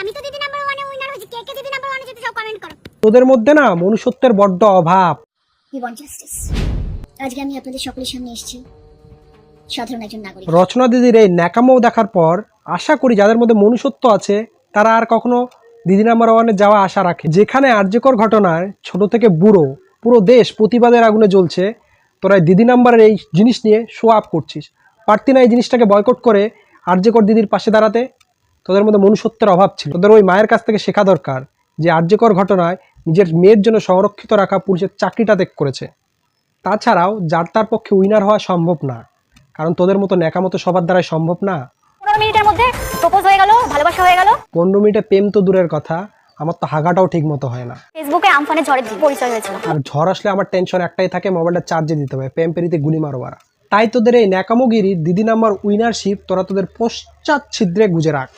আমি তো দিদি নাম্বার ওয়ানে উইনার হয়েছি কে কে দিদি নাম্বার ওয়ানে যেতে সব কমেন্ট করো। তোদের মধ্যে না মনুষ্যত্বের বড্ড অভাব। উই ওয়ান্ট জাস্টিস আজকে আমি আপনাদের সকলের সামনে এসেছি সাধারণ একজন নাগরিক। রচনা দিদির এই ন্যাকামো দেখার পর আশা করি যাদের মধ্যে মনুষ্যত্ব আছে তারা আর কখনো দিদি নাম্বার ওয়ানে যাওয়া আশা রাখে। যেখানে আর্যকর ঘটনায় ছোট থেকে বুড়ো পুরো দেশ প্রতিবাদের আগুনে জ্বলছে তোরা দিদি নাম্বারের এই জিনিস নিয়ে শো আপ করছিস। পারতি না এই জিনিসটাকে বয়কট করে আর্যকর দিদির পাশে দাঁড়াতে? তোদের মধ্যে মনুষ্যত্বের অভাব ছিল। তোদের ওই মায়ের কাছ থেকে শেখা দরকার যে আর্যকর ঘটনায় নিজের মেয়ের জন্য সংরক্ষিত রাখা পুলিশের চাকরিটা ত্যাগ করেছে। তাছাড়াও যার তার পক্ষে উইনার হওয়া সম্ভব না। কারণ তোদের মতো ন্যাকামতো সবার দ্বারাই সম্ভব না। পনেরো মিনিটের মধ্যে প্রপোজ হয়ে গেল ভালোবাসা হয়ে গেল। পনেরো মিনিটে প্রেম তো দূরের কথা আমার তো হাগাটাও ঠিক মতো হয় না। ফেসবুকে পরিচয় হয়েছিল। আর ঝড় আসলে আমার টেনশন একটাই থাকে মোবাইলটা চার্জে দিতে হবে প্রেম পেরিতে গুলি মারোবার তাই তোদের এই ন্যাকামোগিরি দিদি নাম্বার উইনারশিপ তোরা তোদের পশ্চাৎ ছিদ্রে গুজে রাখ।